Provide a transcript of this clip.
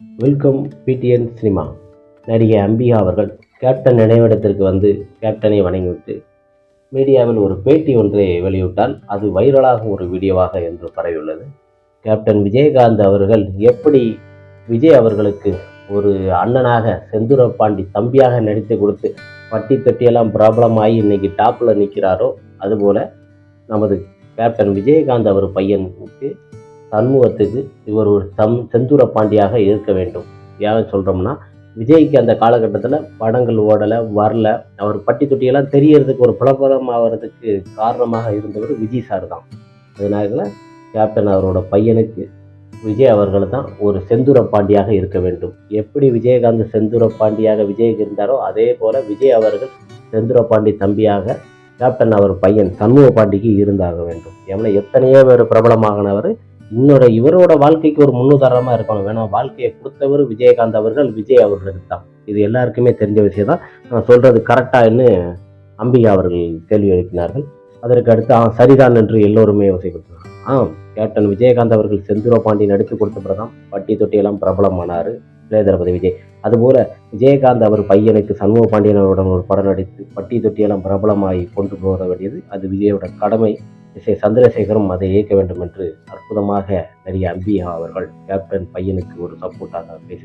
Welcome PTN cinema நடிகை அம்பிகா அவர்கள் captain நினைவிடத்திற்கு வந்து கேப்டனை வணங்கிவிட்டு மீடியாவில் ஒரு பேட்டி ஒன்றை வெளியிட்டால் அது வைரலாகும் ஒரு வீடியோவாக என்று பரவியுள்ளது. கேப்டன் விஜயகாந்த் அவர்கள் எப்படி விஜய் அவர்களுக்கு ஒரு அண்ணனாக செந்துரபாண்டி தம்பியாக நடித்து கொடுத்து பட்டி தொட்டியெல்லாம் ப்ராப்ளம் ஆகி இன்னைக்கு டாப்பில் நிற்கிறாரோ அதுபோல் நமது கேப்டன் விஜயகாந்த் அவர் பையனுக்கு சண்முகத்துக்கு இவர் ஒரு சம் செந்தூர பாண்டியாக இருக்க வேண்டும். ஏன் சொல்கிறோம்னா விஜய்க்கு அந்த காலகட்டத்தில் படங்கள் ஓடலை வரல. அவர் பட்டி தொட்டியெல்லாம் தெரியறதுக்கு ஒரு பிரபலம் ஆகிறதுக்கு காரணமாக இருந்தவர் விஜய் சார் தான். அதனால கேப்டன் அவரோட பையனுக்கு விஜய் அவர்கள் தான் ஒரு செந்தூர பாண்டியாக இருக்க வேண்டும். எப்படி விஜயகாந்த் செந்தூர பாண்டியாக விஜய்க்கு இருந்தாரோ அதே போல் விஜய் அவர்கள் செந்தூர பாண்டி தம்பியாக கேப்டன் அவர் பையன் சண்முக பாண்டிக்கு இருந்தாக வேண்டும். ஏன்னா எத்தனையோ பேர் பிரபலமாகினவர் இன்னோட இவரோட வாழ்க்கைக்கு ஒரு முன்னுதாரணமாக இருக்கணும். வேணாம் வாழ்க்கையை கொடுத்தவர் விஜயகாந்த் அவர்கள் விஜய் அவர்களுக்கு தான். இது எல்லாருக்குமே தெரிஞ்ச விஷயம் தான் நான் சொல்கிறது கரெக்டான்னு அம்பிகா அவர்கள் கேள்வி எழுப்பினார்கள். அதற்கு அடுத்து ஆ சரிதான் என்று எல்லோருமே யோசிக்கிறாங்க ஆ கேப்டன் விஜயகாந்த் அவர்கள் செந்தூர பாண்டி நடித்து கொடுத்த பிறதான் பட்டி தொட்டியெல்லாம் பிரபலமானார் இளையதளபதி விஜய். அதுபோல விஜயகாந்த் அவர் பையனுக்கு சண்முக பாண்டியனருடன் ஒரு படம் நடித்து பட்டி தொட்டியெல்லாம் பிரபலமாகி கொண்டு போக வேண்டியது அது விஜயோட கடமை. இசை சந்திரசேகரும் அதை இயக்க வேண்டும் என்று அற்புதமாக நடிகை அம்பிகா அவர்கள் கேப்டன் பையனுக்கு ஒரு சப்போர்ட்டாக பேசி